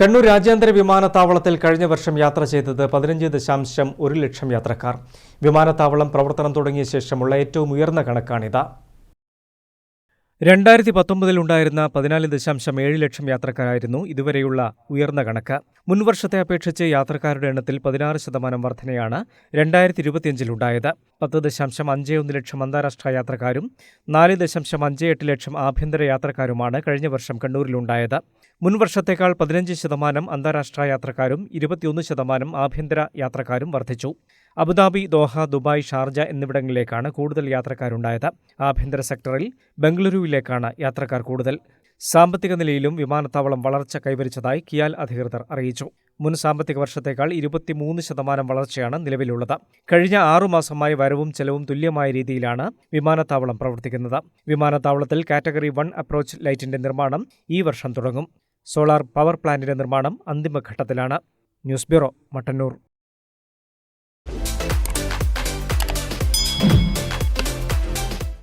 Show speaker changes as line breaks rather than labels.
കണ്ണൂർ രാജ്യാന്തര വിമാനത്താവളത്തിൽ കഴിഞ്ഞ വർഷം യാത്ര ചെയ്തത് പതിനഞ്ച് ദശാംശം ഒരു ലക്ഷം യാത്രക്കാർ. വിമാനത്താവളം പ്രവർത്തനം തുടങ്ങിയ ശേഷമുള്ള ഏറ്റവും ഉയർന്ന കണക്കാണിത്. രണ്ടായിരത്തി പത്തൊമ്പതിൽ ഉണ്ടായിരുന്ന പതിനാല് ദശാംശം ഏഴ് ലക്ഷം യാത്രക്കാരായിരുന്നു ഇതുവരെയുള്ള ഉയർന്ന കണക്ക്. മുൻവർഷത്തെ അപേക്ഷിച്ച് യാത്രക്കാരുടെ എണ്ണത്തിൽ പതിനാറ് ശതമാനം വർധനയാണ് രണ്ടായിരത്തി ഇരുപത്തിയഞ്ചിലുണ്ടായത് പത്ത് ദശാംശം അഞ്ച് ഒന്ന് ലക്ഷം അന്താരാഷ്ട്ര യാത്രക്കാരും നാല് ദശാംശം അഞ്ച് എട്ട് ലക്ഷം ആഭ്യന്തര യാത്രക്കാരുമാണ് കഴിഞ്ഞ വർഷം കണ്ണൂരിലുണ്ടായത്. മുൻവർഷത്തേക്കാൾ പതിനഞ്ച് ശതമാനം അന്താരാഷ്ട്ര യാത്രക്കാരും ഇരുപത്തിയൊന്ന് ശതമാനം ആഭ്യന്തര യാത്രക്കാരും വർദ്ധിച്ചു Abu Dhabi Doha Dubai Sharjah എന്നിവിടങ്ങളിലേക്കാണ് കൂടുതൽ യാത്രക്കാരുണ്ടായത്. ആഭ്യന്തര സെക്ടറിൽ ബംഗളൂരുവിലേക്കാണ് യാത്രക്കാർ കൂടുതൽ. സാമ്പത്തിക നിലയിലും വിമാനത്താവളം വളർച്ച കൈവരിച്ചതായി കിയാൽ അധികൃതർ അറിയിച്ചു. മുൻ സാമ്പത്തിക വർഷത്തേക്കാൾ ഇരുപത്തിമൂന്ന് ശതമാനം വളർച്ചയാണ് നിലവിലുള്ളത്. കഴിഞ്ഞ ആറുമാസമായി വരവും ചെലവും തുല്യമായ രീതിയിലാണ് വിമാനത്താവളം പ്രവർത്തിക്കുന്നത്. വിമാനത്താവളത്തിൽ കാറ്റഗറി വൺ അപ്രോച്ച് ലൈറ്റിന്റെ നിർമ്മാണം ഈ വർഷം തുടങ്ങും. സോളാർ പവർ പ്ലാന്റിന്റെ നിർമ്മാണം അന്തിമഘട്ടത്തിലാണ്. News bureau Mattannur.